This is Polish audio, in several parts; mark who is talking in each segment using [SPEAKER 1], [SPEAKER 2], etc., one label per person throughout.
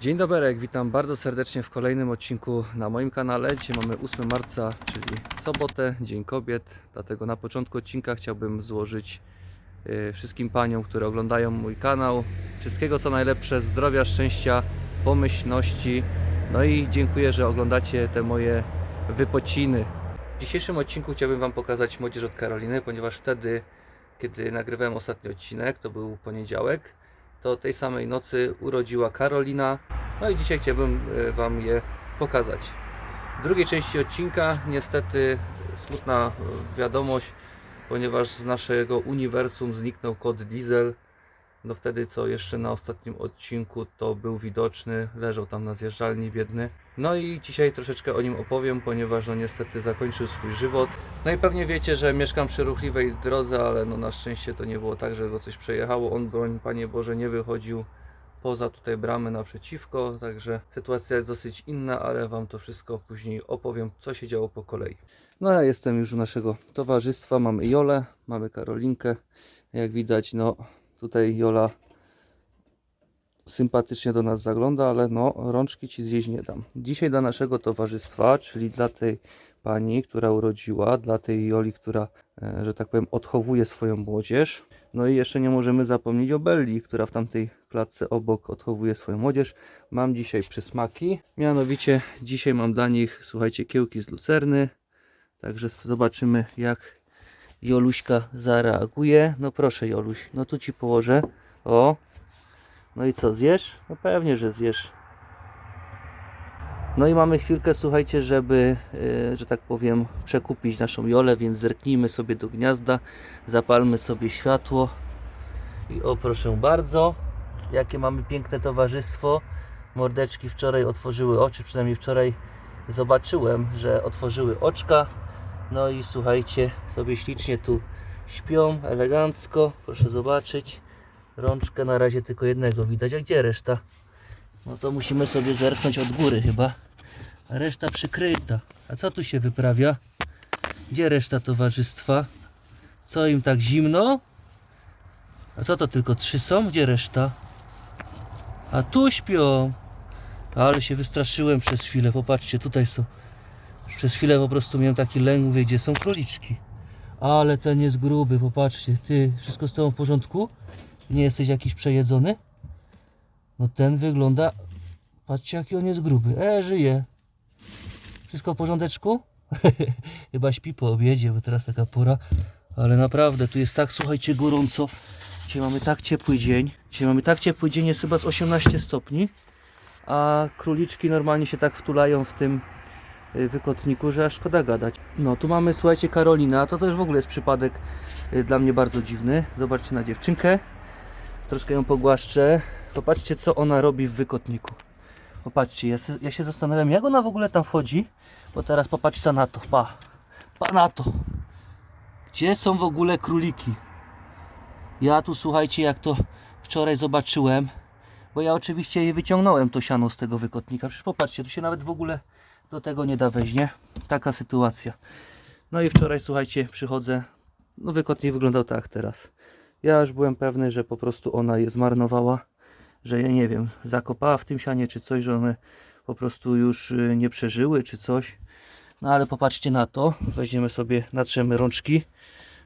[SPEAKER 1] Dzień dobry, witam bardzo serdecznie w kolejnym odcinku na moim kanale. Dzisiaj mamy 8 marca, czyli sobotę, Dzień Kobiet. Dlatego na początku odcinka chciałbym złożyć y, wszystkim paniom, które oglądają mój kanał, wszystkiego co najlepsze, zdrowia, szczęścia, pomyślności. No i dziękuję, że oglądacie te moje wypociny. W dzisiejszym odcinku chciałbym Wam pokazać młodzież od Karoliny, ponieważ wtedy, kiedy nagrywałem ostatni odcinek, to był poniedziałek, to tej samej nocy urodziła Karolina. No i dzisiaj chciałbym e, Wam je pokazać. W drugiej części odcinka niestety smutna e, wiadomość, ponieważ z naszego uniwersum zniknął kod Diesel. No wtedy co jeszcze na ostatnim odcinku to był widoczny, leżał tam na zjeżdżalni biedny. No i dzisiaj troszeczkę o nim opowiem, ponieważ no niestety zakończył swój żywot. No i pewnie wiecie, że mieszkam przy ruchliwej drodze, ale no na szczęście to nie było tak, że go coś przejechało. On, broń Panie Boże, nie wychodził poza tutaj bramy naprzeciwko, także sytuacja jest dosyć inna, ale Wam to wszystko później opowiem, co się działo po kolei. No ja jestem już u naszego towarzystwa, mamy Jolę, mamy Karolinkę, jak widać, no tutaj Jola sympatycznie do nas zagląda, ale no rączki Ci zjeść nie dam. Dzisiaj dla naszego towarzystwa, czyli dla tej pani, która urodziła, dla tej Joli, która, e, że tak powiem, odchowuje swoją młodzież. No i jeszcze nie możemy zapomnieć o Belli, która w tamtej klatce obok odchowuje swoją młodzież. Mam dzisiaj przysmaki, mianowicie dzisiaj mam dla nich, słuchajcie, kiełki z lucerny. Także zobaczymy jak Joluśka zareaguje. No proszę Joluś, no tu Ci położę. O, no i co, zjesz? No pewnie, że zjesz. No i mamy chwilkę, słuchajcie, żeby, e, że tak powiem, przekupić naszą Jolę, więc zerknijmy sobie do gniazda, zapalmy sobie światło. I o, proszę bardzo, jakie mamy piękne towarzystwo. Mordeczki wczoraj otworzyły oczy, przynajmniej wczoraj zobaczyłem, że otworzyły oczka. No i słuchajcie, sobie ślicznie tu śpią, elegancko, proszę zobaczyć. Rączkę na razie tylko jednego widać, a gdzie reszta? No to musimy sobie zerknąć od góry chyba. A reszta przykryta. A co tu się wyprawia? Gdzie reszta towarzystwa? Co im tak zimno? A co to tylko trzy są? Gdzie reszta? A tu śpią. Ale się wystraszyłem przez chwilę. Popatrzcie, tutaj są. Przez chwilę po prostu miałem taki lęk, mówię, gdzie są króliczki. Ale ten jest gruby, popatrzcie. Ty, wszystko z tobą w porządku? Nie jesteś jakiś przejedzony? No ten wygląda. Patrzcie jaki on jest gruby. E, żyje. Wszystko w porządeczku? Chyba śpi po obiedzie, bo teraz taka pora. Ale naprawdę, tu jest tak, słuchajcie, gorąco. Dzisiaj mamy tak ciepły dzień. Dzisiaj mamy tak ciepły dzień, jest chyba z 18 stopni. A króliczki normalnie się tak wtulają w tym wykotniku, że aż szkoda gadać. No, tu mamy, słuchajcie, Karolina. To też w ogóle jest przypadek y, dla mnie bardzo dziwny. Zobaczcie na dziewczynkę. Troszkę ją pogłaszczę. Popatrzcie, co ona robi w wykotniku. Popatrzcie, ja, ja się zastanawiam, jak ona w ogóle tam wchodzi. Bo teraz popatrzcie na to. Pa, pa na to. Gdzie są w ogóle króliki? Ja tu, słuchajcie, jak to wczoraj zobaczyłem. Bo ja oczywiście je wyciągnąłem to siano z tego wykotnika. Przecież popatrzcie, tu się nawet w ogóle do tego nie da wejść, nie? Taka sytuacja. No i wczoraj, słuchajcie, przychodzę. No wykotnik wyglądał tak teraz. Ja już byłem pewny, że po prostu ona je zmarnowała, że ja nie wiem, zakopała w tym sianie czy coś, że one po prostu już y, nie przeżyły czy coś. No ale popatrzcie na to, weźmiemy sobie, natrzemy rączki.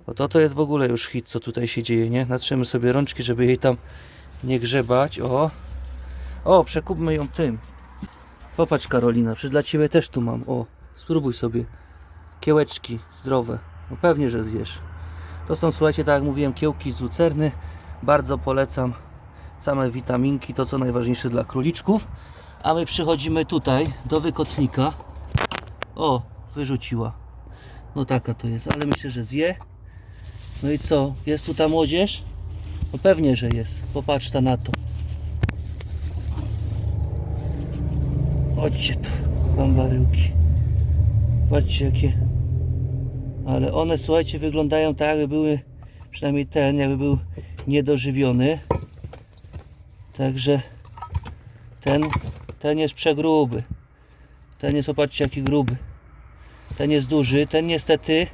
[SPEAKER 1] Bo to to jest w ogóle już hit, co tutaj się dzieje, nie? Natrzemy sobie rączki, żeby jej tam nie grzebać. O, o, przekupmy ją tym. Popatrz Karolina, przecież dla Ciebie też tu mam. O, spróbuj sobie. Kiełeczki zdrowe. No pewnie, że zjesz. To są, słuchajcie, tak jak mówiłem, kiełki z lucerny. Bardzo polecam. Same witaminki, to co najważniejsze dla króliczków. A my przychodzimy tutaj do wykotnika. O, wyrzuciła. No taka to jest, ale myślę, że zje. No i co? Jest tu ta młodzież? No pewnie, że jest. Popatrz ta na to. Chodźcie tu, bambaryłki. Patrzcie jakie ale one słuchajcie wyglądają tak jakby były przynajmniej ten jakby był niedożywiony. Także ten ten jest przegruby. Ten jest opatrzcie jaki gruby. Ten jest duży ten niestety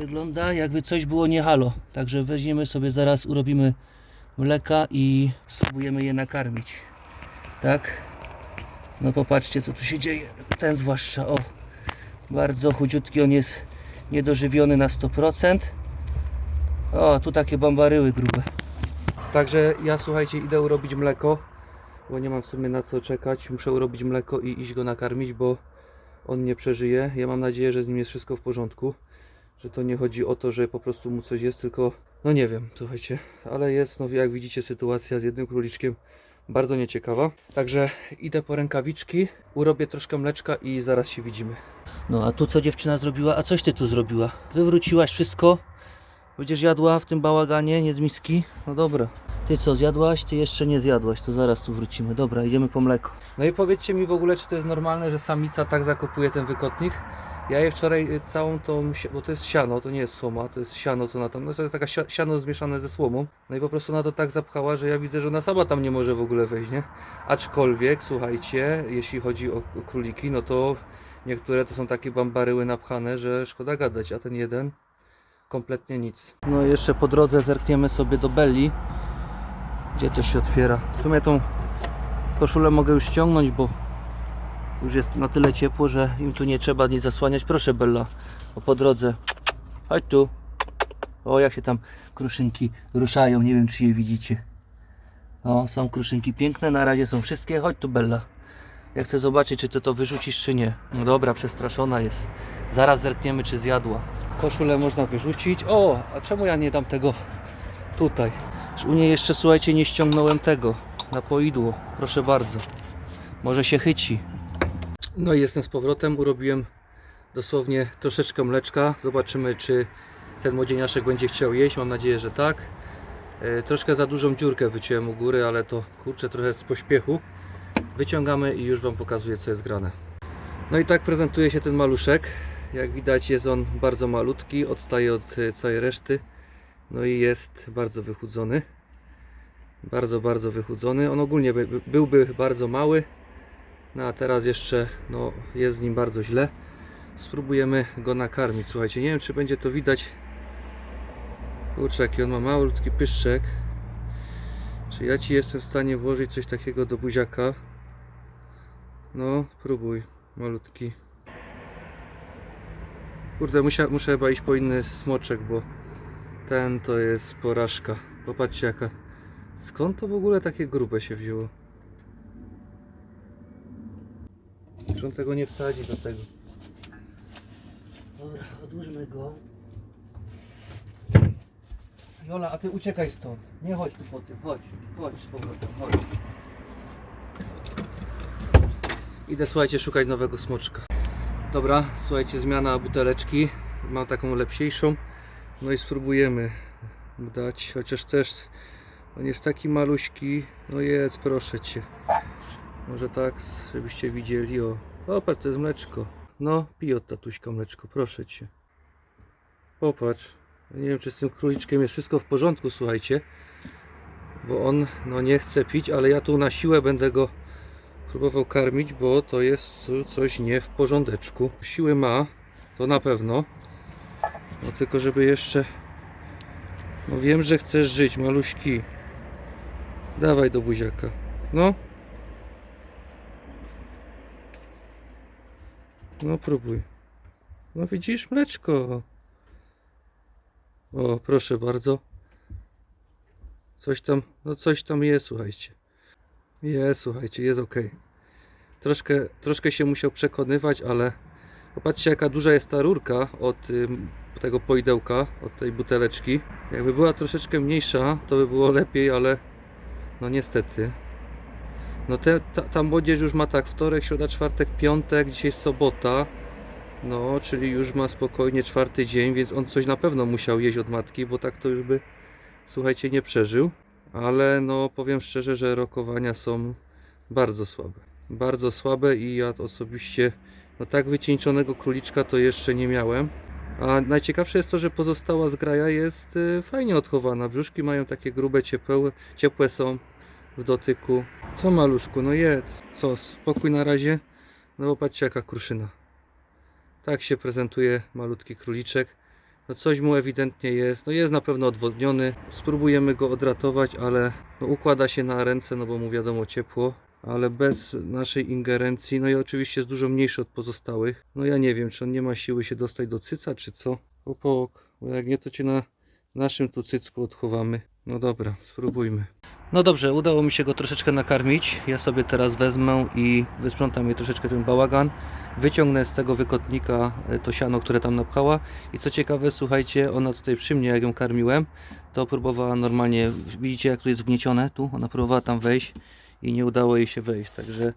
[SPEAKER 1] wygląda jakby coś było nie halo. Także weźmiemy sobie zaraz urobimy mleka i spróbujemy je nakarmić. Tak. No popatrzcie co tu się dzieje. Ten zwłaszcza, o. Bardzo chudziutki, on jest niedożywiony na 100%. O, tu takie bambaryły grube. Także ja słuchajcie, idę urobić mleko, bo nie mam w sumie na co czekać. Muszę urobić mleko i iść go nakarmić, bo on nie przeżyje. Ja mam nadzieję, że z nim jest wszystko w porządku. Że to nie chodzi o to, że po prostu mu coś jest, tylko no nie wiem, słuchajcie, ale jest, no jak widzicie, sytuacja z jednym króliczkiem bardzo nieciekawa. Także idę po rękawiczki, urobię troszkę mleczka i zaraz się widzimy. No a tu co dziewczyna zrobiła? A coś ty tu zrobiła? Wywróciłaś wszystko? Będziesz jadła w tym bałaganie, nie z miski? No dobra. Ty co, zjadłaś? Ty jeszcze nie zjadłaś, to zaraz tu wrócimy. Dobra, idziemy po mleko. No i powiedzcie mi w ogóle, czy to jest normalne, że samica tak zakopuje ten wykotnik? Ja je wczoraj y, całą tą, bo to jest siano, to nie jest słoma, to jest siano, co na tam, no to jest taka si- siano zmieszane ze słomą. No i po prostu ona to tak zapchała, że ja widzę, że ona sama tam nie może w ogóle wejść, nie? Aczkolwiek, słuchajcie, jeśli chodzi o, o króliki, no to niektóre to są takie bambaryły napchane, że szkoda gadać, a ten jeden kompletnie nic. No i jeszcze po drodze zerkniemy sobie do Belli, gdzie to się otwiera. W sumie tą koszulę mogę już ściągnąć, bo już jest na tyle ciepło, że im tu nie trzeba nic zasłaniać. Proszę Bella, o po drodze. Chodź tu. O, jak się tam kruszynki ruszają, nie wiem czy je widzicie. O, są kruszynki piękne, na razie są wszystkie. Chodź tu Bella. Ja chcę zobaczyć, czy ty to wyrzucisz, czy nie. No dobra, przestraszona jest. Zaraz zerkniemy, czy zjadła. Koszulę można wyrzucić. O, a czemu ja nie dam tego tutaj? U niej jeszcze, słuchajcie, nie ściągnąłem tego na poidło. Proszę bardzo. Może się chyci. No i jestem z powrotem. Urobiłem dosłownie troszeczkę mleczka. Zobaczymy, czy ten młodzieniaszek będzie chciał jeść. Mam nadzieję, że tak. E, troszkę za dużą dziurkę wyciąłem u góry, ale to kurczę trochę z pośpiechu. Wyciągamy i już Wam pokazuję, co jest grane. No i tak prezentuje się ten maluszek. Jak widać, jest on bardzo malutki, odstaje od e, całej reszty. No i jest bardzo wychudzony. Bardzo, bardzo wychudzony. On ogólnie by, by- byłby bardzo mały, no a teraz jeszcze no, jest z nim bardzo źle. Spróbujemy go nakarmić. Słuchajcie, nie wiem czy będzie to widać. Kurczę, jaki on ma malutki pyszczek. Czy ja Ci jestem w stanie włożyć coś takiego do buziaka? No, próbuj, malutki. Kurde, musia, muszę chyba iść po inny smoczek, bo ten to jest porażka. Popatrzcie jaka. Skąd to w ogóle takie grube się wzięło? Czy on tego nie wsadzi do tego? Dobra, odłóżmy go. Jola, a ty uciekaj stąd. Nie chodź tu po tym, chodź. Chodź z powrotem, chodź. Idę, słuchajcie, szukać nowego smoczka. Dobra, słuchajcie, zmiana buteleczki. Mam taką lepsiejszą. No i spróbujemy dać, chociaż też on jest taki maluśki. No jedz, proszę cię. Może tak, żebyście widzieli. O, popatrz, to jest mleczko. No, pij od tatuśka mleczko, proszę cię. Popatrz. Nie wiem, czy z tym króliczkiem jest wszystko w porządku, słuchajcie. Bo on no, nie chce pić, ale ja tu na siłę będę go próbował karmić, bo to jest co- coś nie w porządeczku. Siły ma, to na pewno. No tylko, żeby jeszcze. No wiem, że chcesz żyć, maluśki. Dawaj do buziaka. No. No próbuj. No widzisz, mleczko. O, proszę bardzo. Coś tam, no coś tam jest, słuchajcie. Jest, słuchajcie, jest ok. Troszkę, troszkę się musiał przekonywać, ale popatrzcie jaka duża jest ta rurka od ym, tego poidełka, od tej buteleczki. Jakby była troszeczkę mniejsza, to by było lepiej, ale no niestety. No te, ta, ta młodzież już ma tak wtorek, środa, czwartek, piątek, dzisiaj sobota. No, czyli już ma spokojnie czwarty dzień, więc on coś na pewno musiał jeść od matki, bo tak to już by, słuchajcie, nie przeżył. Ale no, powiem szczerze, że rokowania są bardzo słabe. Bardzo słabe i ja osobiście, no tak wycieńczonego króliczka to jeszcze nie miałem. A najciekawsze jest to, że pozostała zgraja jest y, fajnie odchowana. Brzuszki mają takie grube, ciepłe, ciepłe są w dotyku. Co maluszku, no jedz. Co, spokój na razie? No bo patrzcie jaka kruszyna. Tak się prezentuje malutki króliczek. No coś mu ewidentnie jest. No jest na pewno odwodniony. Spróbujemy go odratować, ale no układa się na ręce, no bo mu wiadomo ciepło. ale bez naszej ingerencji, no i oczywiście jest dużo mniejszy od pozostałych. No ja nie wiem, czy on nie ma siły się dostać do cyca, czy co. Opok, bo jak nie, to cię na naszym tu cycku odchowamy. No dobra, spróbujmy. No dobrze, udało mi się go troszeczkę nakarmić. Ja sobie teraz wezmę i wysprzątam jej troszeczkę ten bałagan. Wyciągnę z tego wykotnika e, to siano, które tam napchała. I co ciekawe, słuchajcie, ona tutaj przy mnie, jak ją karmiłem, to próbowała normalnie, widzicie jak tu jest zgniecione, tu, ona próbowała tam wejść i nie udało jej się wejść, także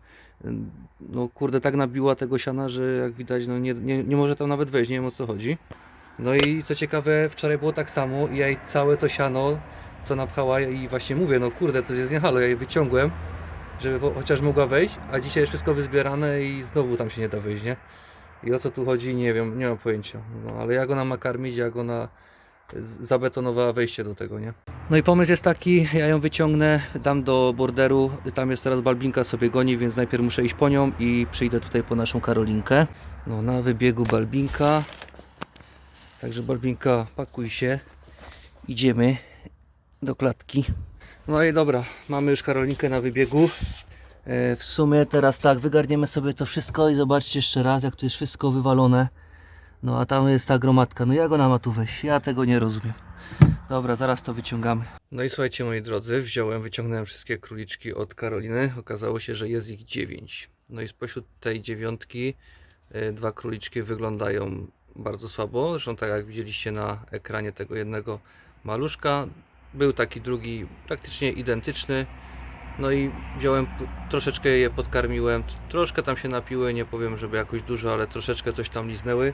[SPEAKER 1] no kurde, tak nabiła tego siana, że jak widać, no nie, nie, nie może tam nawet wejść, nie wiem o co chodzi. No i co ciekawe, wczoraj było tak samo i ja jej całe to siano, co napchała i właśnie mówię, no kurde, coś jest nie halo, ja jej wyciągłem, żeby chociaż mogła wejść, a dzisiaj jest wszystko wyzbierane i znowu tam się nie da wejść, nie? I o co tu chodzi, nie wiem, nie mam pojęcia. No, ale jak ona ma karmić, jak ona zabetonowała wejście do tego, nie? No i pomysł jest taki, ja ją wyciągnę, dam do borderu, tam jest teraz Balbinka sobie goni, więc najpierw muszę iść po nią i przyjdę tutaj po naszą Karolinkę. No na wybiegu Balbinka. Także Balbinka, pakuj się, idziemy do klatki. No i dobra, mamy już Karolinkę na wybiegu. E, W sumie teraz tak, wygarniemy sobie to wszystko i zobaczcie jeszcze raz, jak tu jest wszystko wywalone. No a tam jest ta gromadka. No jak ona ma tu wejść? Ja tego nie rozumiem. Dobra, zaraz to wyciągamy. No i słuchajcie moi drodzy, wziąłem, wyciągnąłem wszystkie króliczki od Karoliny. Okazało się, że jest ich 9. No i spośród tej dziewiątki y, dwa króliczki wyglądają bardzo słabo. Zresztą tak jak widzieliście na ekranie tego jednego maluszka, był taki drugi praktycznie identyczny. No i wziąłem, troszeczkę je podkarmiłem, troszkę tam się napiły, nie powiem, żeby jakoś dużo, ale troszeczkę coś tam liznęły.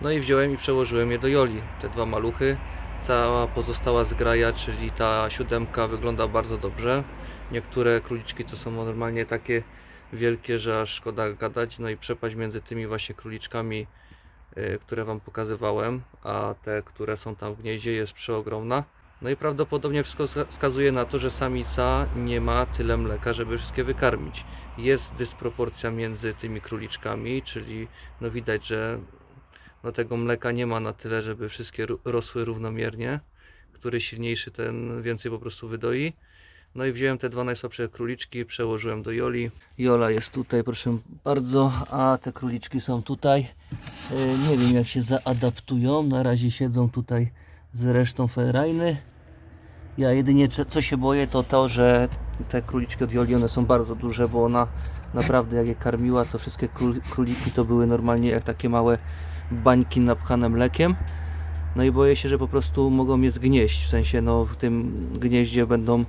[SPEAKER 1] No i wziąłem i przełożyłem je do Joli, te dwa maluchy. Cała pozostała zgraja, czyli ta siódemka wygląda bardzo dobrze. Niektóre króliczki to są normalnie takie wielkie, że aż szkoda gadać. No i przepaść między tymi właśnie króliczkami, y, które Wam pokazywałem, a te, które są tam w gnieździe jest przeogromna. No i prawdopodobnie wszystko wska- wskazuje na to, że samica nie ma tyle mleka, żeby wszystkie wykarmić. Jest dysproporcja między tymi króliczkami, czyli no widać, że no tego mleka nie ma na tyle, żeby wszystkie rosły równomiernie. Który silniejszy, ten więcej po prostu wydoi. No i wziąłem te dwa najsłabsze króliczki, przełożyłem do Joli. Jola jest tutaj, proszę bardzo, a te króliczki są tutaj. E, Nie wiem jak się zaadaptują. Na razie siedzą tutaj z resztą ferajny. Ja jedynie co się boję to to, że te króliczki od Joli one są bardzo duże, bo ona naprawdę jak je karmiła to wszystkie król- króliki to były normalnie jak takie małe bańki napchane mlekiem. No i boję się, że po prostu mogą je zgnieść. W sensie no w tym gnieździe będą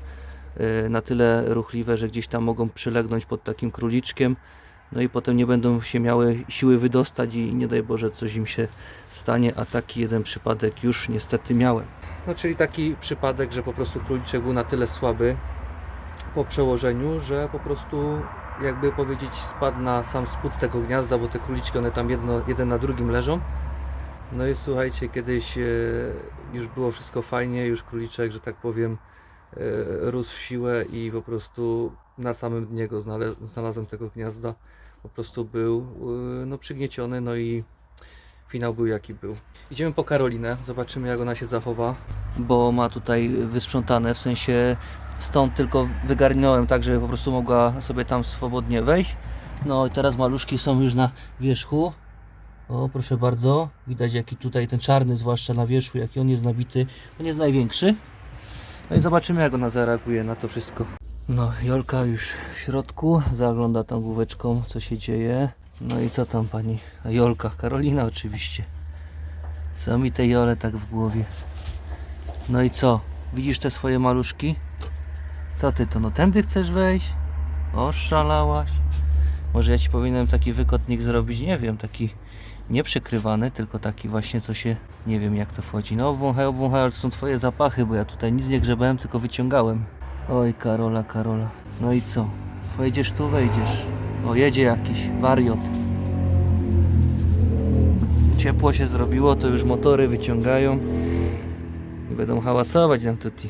[SPEAKER 1] e, na tyle ruchliwe, że gdzieś tam mogą przylegnąć pod takim króliczkiem. No i potem nie będą się miały siły wydostać i nie daj Boże coś im się stanie, a taki jeden przypadek już niestety miałem. No czyli taki przypadek, że po prostu króliczek był na tyle słaby po przełożeniu, że po prostu jakby powiedzieć spadł na sam spód tego gniazda, bo te króliczki one tam jedno, jeden na drugim leżą. No i słuchajcie, kiedyś e, już było wszystko fajnie, już króliczek, że tak powiem, e, rósł w siłę i po prostu na samym dnie go znalazłem tego gniazda. Po prostu był e, no, przygnieciony, no i finał był jaki był. Idziemy po Karolinę, zobaczymy jak ona się zachowa. Bo ma tutaj wysprzątane, w sensie stąd tylko wygarnąłem tak, żeby po prostu mogła sobie tam swobodnie wejść. No i teraz maluszki są już na wierzchu. O, proszę bardzo, widać jaki tutaj ten czarny, zwłaszcza na wierzchu, jaki on jest nabity. On jest największy. No i zobaczymy jak ona zareaguje na to wszystko. No, Jolka już w środku, zagląda tam główeczką, co się dzieje. No i co tam pani? A Jolka, Karolina oczywiście. Co mi tej Jole tak w głowie? No i co? Widzisz te swoje maluszki? Co ty to? No tędy chcesz wejść? Oszalałaś. Może ja ci powinienem taki wykotnik zrobić, nie wiem, taki nieprzykrywany, tylko taki właśnie, co się, nie wiem jak to wchodzi. No obwąchaj, obwąchaj, ale to są twoje zapachy, bo ja tutaj nic nie grzebałem, tylko wyciągałem. Oj, Karola, Karola. No i co? Wejdziesz tu, wejdziesz. O, jedzie jakiś wariot. Ciepło się zrobiło, to już motory wyciągają i będą hałasować nam tutaj.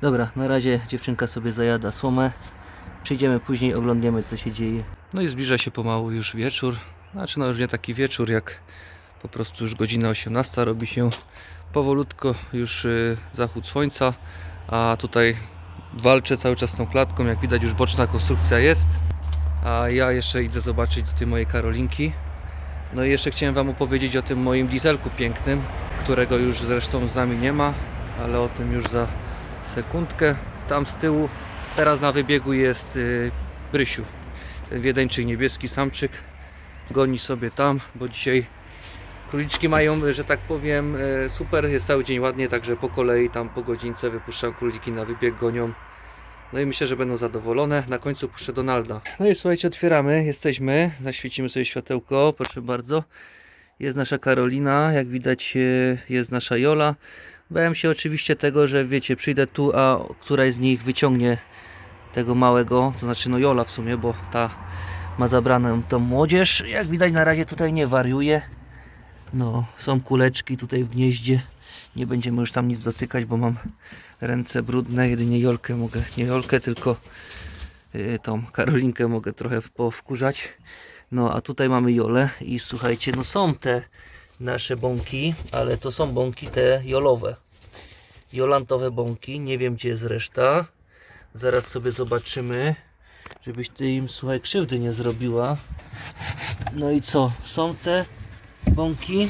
[SPEAKER 1] Dobra, na razie dziewczynka sobie zajada słomę. Przyjdziemy później, oglądniemy co się dzieje. No i zbliża się pomału już wieczór. Znaczy no już nie taki wieczór jak po prostu już godzina 18 robi się powolutko już y, zachód słońca, a tutaj walczę cały czas z tą klatką. Jak widać, już boczna konstrukcja jest. A ja jeszcze idę zobaczyć do tej mojej Karolinki. No i jeszcze chciałem Wam opowiedzieć o tym moim dieselku pięknym, którego już zresztą z nami nie ma, ale o tym już za sekundkę. Tam z tyłu, teraz na wybiegu jest yy, Brysiu, ten wiedeńczyk niebieski samczyk. Goni sobie tam, bo dzisiaj króliczki mają, że tak powiem, e, super, jest cały dzień ładnie, także po kolei tam po godzince wypuszczam króliki na wybieg, gonią. No i myślę, że będą zadowolone. Na końcu puszczę Donalda. No i słuchajcie, otwieramy, jesteśmy, zaświecimy sobie światełko, proszę bardzo. Jest nasza Karolina, jak widać e, jest nasza Jola. Bałem się oczywiście tego, że wiecie, przyjdę tu, a któraś z nich wyciągnie tego małego, to znaczy no Jola w sumie, bo ta ma zabraną tą młodzież. Jak widać na razie tutaj nie wariuje. No, są kuleczki tutaj w gnieździe. Nie będziemy już tam nic dotykać, bo mam ręce brudne. Jedynie Jolkę mogę, nie Jolkę, tylko yy, tą Karolinkę mogę trochę powkurzać. No, a tutaj mamy Jolę i słuchajcie, no są te nasze bąki, ale to są bąki te jolowe. Jolantowe bąki, nie wiem gdzie jest reszta. Zaraz sobie zobaczymy, żebyś ty im, słuchaj, krzywdy nie zrobiła. No i co? Są te bąki?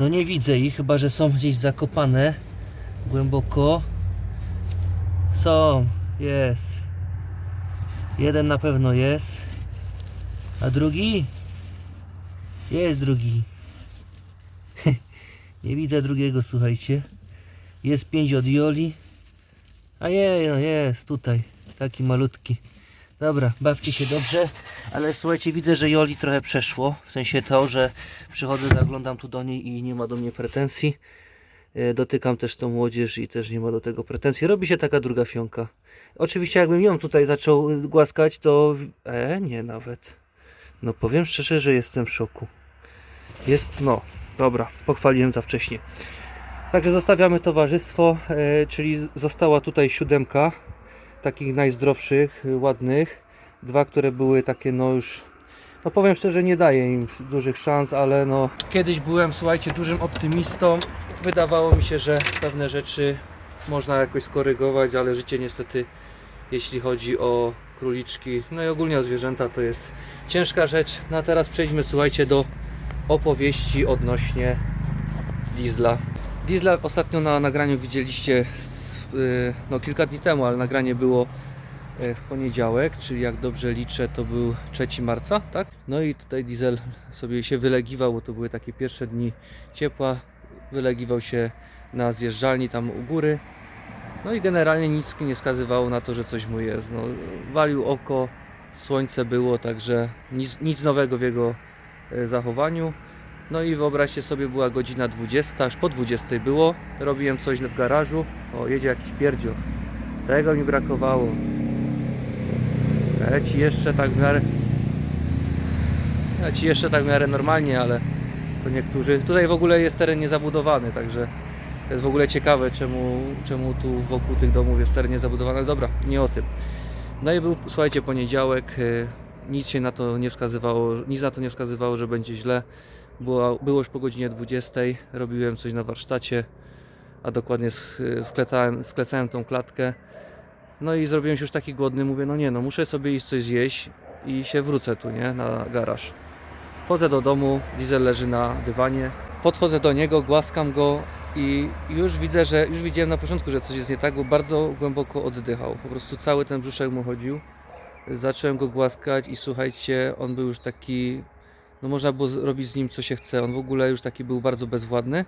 [SPEAKER 1] No nie widzę ich, chyba że są gdzieś zakopane głęboko. Są, jest. Jeden na pewno jest. A drugi? Jest drugi. nie widzę drugiego, słuchajcie. Jest pięć od Joli. A je, no jest tutaj. Taki malutki. Dobra, bawcie się dobrze, ale słuchajcie, widzę, że Joli trochę przeszło. W sensie to, że przychodzę, zaglądam tu do niej i nie ma do mnie pretensji. E, Dotykam też tą młodzież i też nie ma do tego pretensji. Robi się taka druga fionka. Oczywiście jakbym ją tutaj zaczął y, głaskać, to... E, nie nawet. No powiem szczerze, że jestem w szoku. Jest, no, dobra, pochwaliłem za wcześnie. Także zostawiamy towarzystwo, e, czyli została tutaj siódemka takich najzdrowszych, y, ładnych. Dwa, które były takie no już no powiem szczerze, nie daję im dużych szans, ale no kiedyś byłem, słuchajcie, dużym optymistą. Wydawało mi się, że pewne rzeczy można jakoś skorygować, ale życie niestety, jeśli chodzi o króliczki, no i ogólnie o zwierzęta, to jest ciężka rzecz. No a teraz przejdźmy, słuchajcie, do opowieści odnośnie Diesla. Diesla ostatnio na nagraniu widzieliście z- no, kilka dni temu, ale nagranie było y, w poniedziałek, czyli jak dobrze liczę, to był 3 marca, tak? No i tutaj Diesel sobie się wylegiwał, bo to były takie pierwsze dni ciepła. Wylegiwał się na zjeżdżalni tam u góry. No i generalnie nic nie wskazywało na to, że coś mu jest. No, walił oko, słońce było, także nic, nic nowego w jego e, zachowaniu. No i wyobraźcie sobie, była godzina 20, aż po 20 było. Robiłem coś w garażu. O, jedzie jakiś pierdzioch. Tego mi brakowało. Leci jeszcze tak w miarę. Leci jeszcze tak w miarę normalnie, ale co niektórzy. Tutaj w ogóle jest teren niezabudowany, także jest w ogóle ciekawe, czemu, czemu tu wokół tych domów jest teren niezabudowany. Dobra, nie o tym. No i był, słuchajcie, poniedziałek. y, Nic się na to nie wskazywało, nic na to nie wskazywało, że będzie źle. Było, było już po godzinie 20, robiłem coś na warsztacie, a dokładnie sk- sklecałem, sklecałem tą klatkę. No i zrobiłem się już taki głodny, mówię, no nie no, muszę sobie iść coś zjeść i się wrócę tu, nie, na garaż. Wchodzę do domu, Diesel leży na dywanie, podchodzę do niego, głaskam go i już widzę, że, już widziałem na początku, że coś jest nie tak, bo bardzo głęboko oddychał, po prostu cały ten brzuszek mu chodził. Zacząłem go głaskać i słuchajcie, on był już taki, no można było zrobić z nim co się chce, on w ogóle już taki był bardzo bezwładny.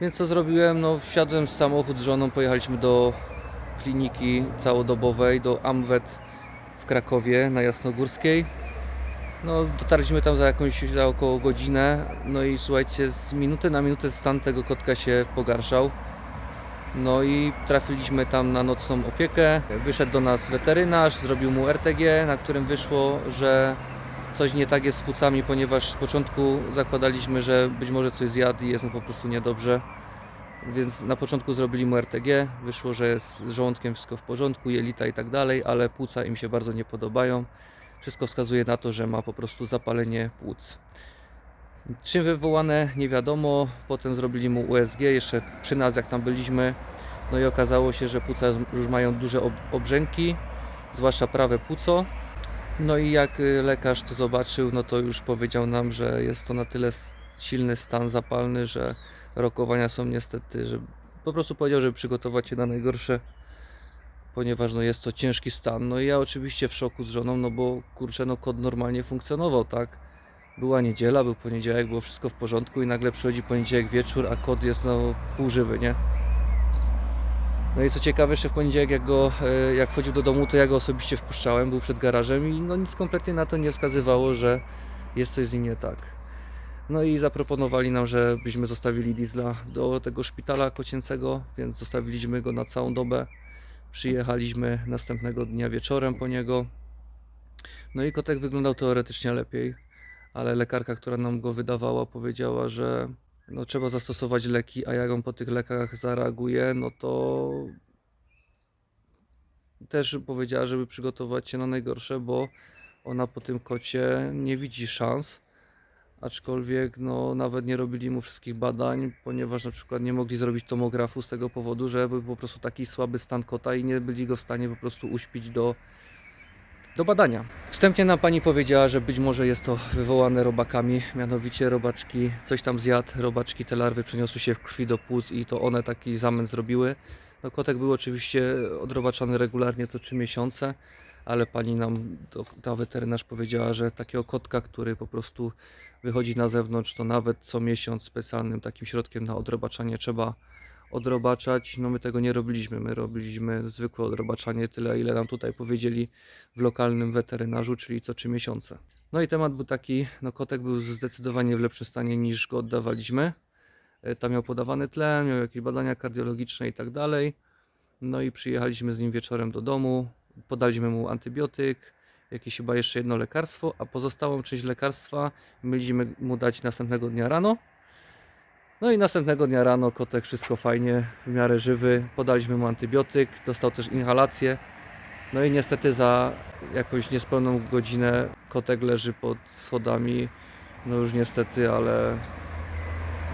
[SPEAKER 1] Więc co zrobiłem? No wsiadłem z samochód z żoną, pojechaliśmy do kliniki całodobowej, do Amwet w Krakowie na Jasnogórskiej. No dotarliśmy tam za jakąś, za około godzinę, no i słuchajcie, z minuty na minutę stan tego kotka się pogarszał. No i trafiliśmy tam na nocną opiekę. Wyszedł do nas weterynarz, zrobił mu RTG, na którym wyszło, że coś nie tak jest z płucami, ponieważ z początku zakładaliśmy, że być może coś zjadł i jest mu po prostu niedobrze. Więc na początku zrobili mu RTG, wyszło, że z żołądkiem wszystko w porządku, jelita i tak dalej, ale płuca im się bardzo nie podobają. Wszystko wskazuje na to, że ma po prostu zapalenie płuc. Czym wywołane nie wiadomo, potem zrobili mu USG, jeszcze przy nas jak tam byliśmy, No i okazało się, że płuca już mają duże ob- obrzęki, zwłaszcza prawe płuco. No i jak y, lekarz to zobaczył, no to już powiedział nam, że jest to na tyle silny stan zapalny, że rokowania są niestety, że po prostu powiedział, żeby przygotować się na najgorsze, ponieważ no jest to ciężki stan. No i ja oczywiście w szoku z żoną, no bo kurczę, no kod normalnie funkcjonował, tak? Była niedziela, był poniedziałek, było wszystko w porządku i nagle przychodzi poniedziałek wieczór, a kod jest no półżywy, nie? No i co ciekawe, jeszcze w poniedziałek jak go, e, jak wchodził do domu, to ja go osobiście wpuszczałem, był przed garażem i no nic kompletnie na to nie wskazywało, że jest coś z nim nie tak. No i zaproponowali nam, żebyśmy zostawili Diesla do tego szpitala kocięcego, więc zostawiliśmy go na całą dobę. Przyjechaliśmy następnego dnia wieczorem po niego. No i kotek wyglądał teoretycznie lepiej, ale lekarka, która nam go wydawała, powiedziała, że no, trzeba zastosować leki, a jak on po tych lekach zareaguje, no to też powiedziała, żeby przygotować się na najgorsze, bo ona po tym kocie nie widzi szans. Aczkolwiek no, nawet nie robili mu wszystkich badań, ponieważ na przykład nie mogli zrobić tomografu z tego powodu, że był po prostu taki słaby stan kota i nie byli go w stanie po prostu uśpić do, do badania. Wstępnie nam pani powiedziała, że być może jest to wywołane robakami, mianowicie robaczki coś tam zjadł, robaczki te larwy przeniosły się w krwi do płuc i to one taki zamęt zrobiły. No, kotek był oczywiście odrobaczany regularnie co 3 miesiące, ale pani nam, ta weterynarz powiedziała, że takiego kotka, który po prostu wychodzi na zewnątrz, to nawet co miesiąc specjalnym takim środkiem na odrobaczanie trzeba odrobaczać. No my tego nie robiliśmy, my robiliśmy zwykłe odrobaczanie, tyle ile nam tutaj powiedzieli w lokalnym weterynarzu, czyli co 3 miesiące. No i temat był taki, no kotek był zdecydowanie w lepszym stanie niż go oddawaliśmy. E, Tam miał podawany tlen, miał jakieś badania kardiologiczne i tak dalej. No i przyjechaliśmy z nim wieczorem do domu, podaliśmy mu antybiotyk, jakieś chyba jeszcze jedno lekarstwo, a pozostałą część lekarstwa mieliśmy mu dać następnego dnia rano. No i następnego dnia rano kotek wszystko fajnie, w miarę żywy, podaliśmy mu antybiotyk, dostał też inhalację. No i niestety za jakąś niespełną godzinę kotek leży pod schodami. No już niestety, ale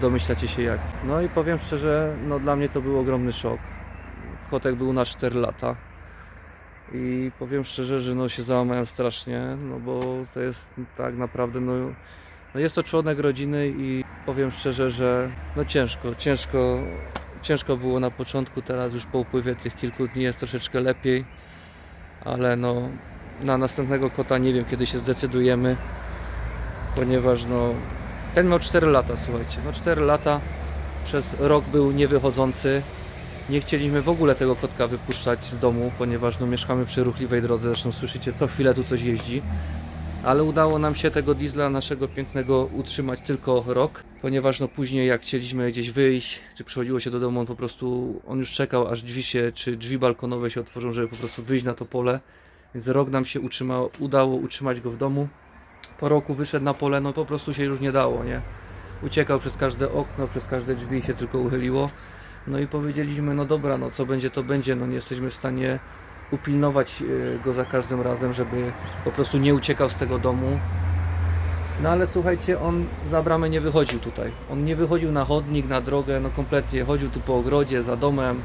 [SPEAKER 1] domyślacie się jak. No i powiem szczerze, no dla mnie to był ogromny szok. Kotek był na 4 lata. I powiem szczerze, że no się załamałem strasznie, no bo to jest tak naprawdę, no, no jest to członek rodziny i powiem szczerze, że no ciężko, ciężko, ciężko było na początku, teraz już po upływie tych kilku dni jest troszeczkę lepiej, ale no na następnego kota nie wiem kiedy się zdecydujemy, ponieważ no ten miał 4 lata, słuchajcie, no 4 lata, przez rok był niewychodzący, nie chcieliśmy w ogóle tego kotka wypuszczać z domu, ponieważ no, mieszkamy przy ruchliwej drodze, zresztą słyszycie co chwilę tu coś jeździ. Ale udało nam się tego diesla naszego pięknego utrzymać tylko rok, ponieważ no później jak chcieliśmy gdzieś wyjść, czy przychodziło się do domu, on po prostu, on już czekał aż drzwi się, czy drzwi balkonowe się otworzą, żeby po prostu wyjść na to pole. Więc rok nam się utrzymało, udało utrzymać go w domu. Po roku wyszedł na pole, no po prostu się już nie dało, nie? Uciekał przez każde okno, przez każde drzwi się tylko uchyliło. No i powiedzieliśmy, no dobra, no co będzie, to będzie, no nie jesteśmy w stanie upilnować e, go za każdym razem, żeby po prostu nie uciekał z tego domu. No ale słuchajcie, on za bramę nie wychodził tutaj. On nie wychodził na chodnik, na drogę, no kompletnie. Chodził tu po ogrodzie, za domem.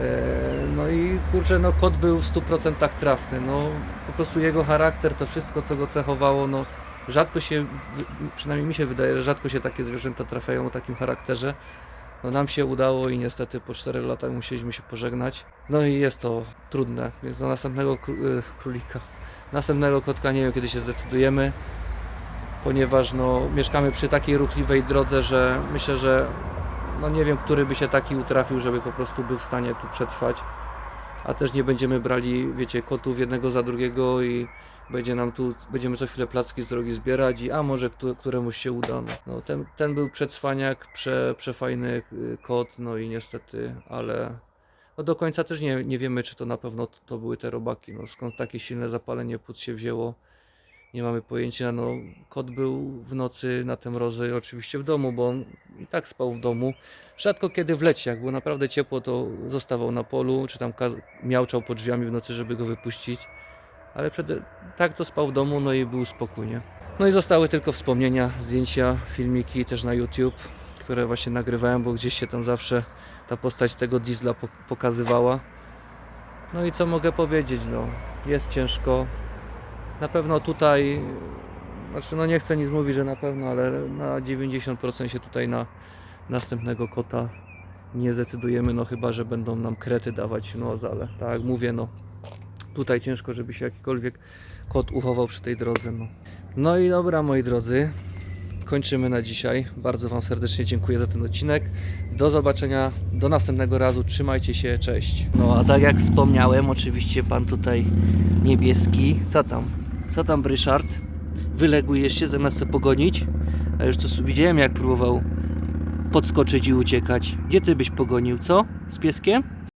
[SPEAKER 1] E, No i kurczę, no kot był w 100% trafny. No po prostu jego charakter, to wszystko co go cechowało, no rzadko się, przynajmniej mi się wydaje, że rzadko się takie zwierzęta trafiają o takim charakterze. No nam się udało i niestety po 4 latach musieliśmy się pożegnać. No i jest to trudne, więc do następnego y, królika, następnego kotka nie wiem kiedy się zdecydujemy, ponieważ no mieszkamy przy takiej ruchliwej drodze, że myślę, że no nie wiem, który by się taki utrafił, żeby po prostu był w stanie tu przetrwać. A też nie będziemy brali, wiecie, kotów jednego za drugiego i będzie nam tu, będziemy co chwilę placki z drogi zbierać i a może któ- któremuś się uda. No, no ten, ten był przedswaniak, prze, przefajny y, kot, no i niestety, ale no do końca też nie, nie wiemy, czy to na pewno to, to były te robaki. No, skąd takie silne zapalenie płuc się wzięło, nie mamy pojęcia. No, kot był w nocy na te mrozy oczywiście w domu, bo on i tak spał w domu. Rzadko kiedy w lecie, jak było naprawdę ciepło, to zostawał na polu, czy tam miauczał pod drzwiami w nocy, żeby go wypuścić. Ale przed, tak to spał w domu, no i był spokójnie. No i zostały tylko wspomnienia, zdjęcia, filmiki też na YouTube, które właśnie nagrywałem, bo gdzieś się tam zawsze ta postać tego diesla po- pokazywała. No i co mogę powiedzieć, no jest ciężko. Na pewno tutaj, znaczy no nie chcę nic mówić, że na pewno, ale na 90% się tutaj na następnego kota nie zdecydujemy, no chyba, że będą nam krety dawać, no ale tak mówię, no tutaj ciężko, żeby się jakikolwiek kot uchował przy tej drodze, no. No i dobra, moi drodzy, kończymy na dzisiaj. Bardzo Wam serdecznie dziękuję za ten odcinek. Do zobaczenia, do następnego razu. Trzymajcie się, cześć. No a tak jak wspomniałem, oczywiście Pan tutaj niebieski. Co tam? Co tam, Ryszard? Wylegujesz się zamiast się pogonić? A już to widziałem, jak próbował podskoczyć i uciekać. Gdzie Ty byś pogonił, co? Z pieskiem?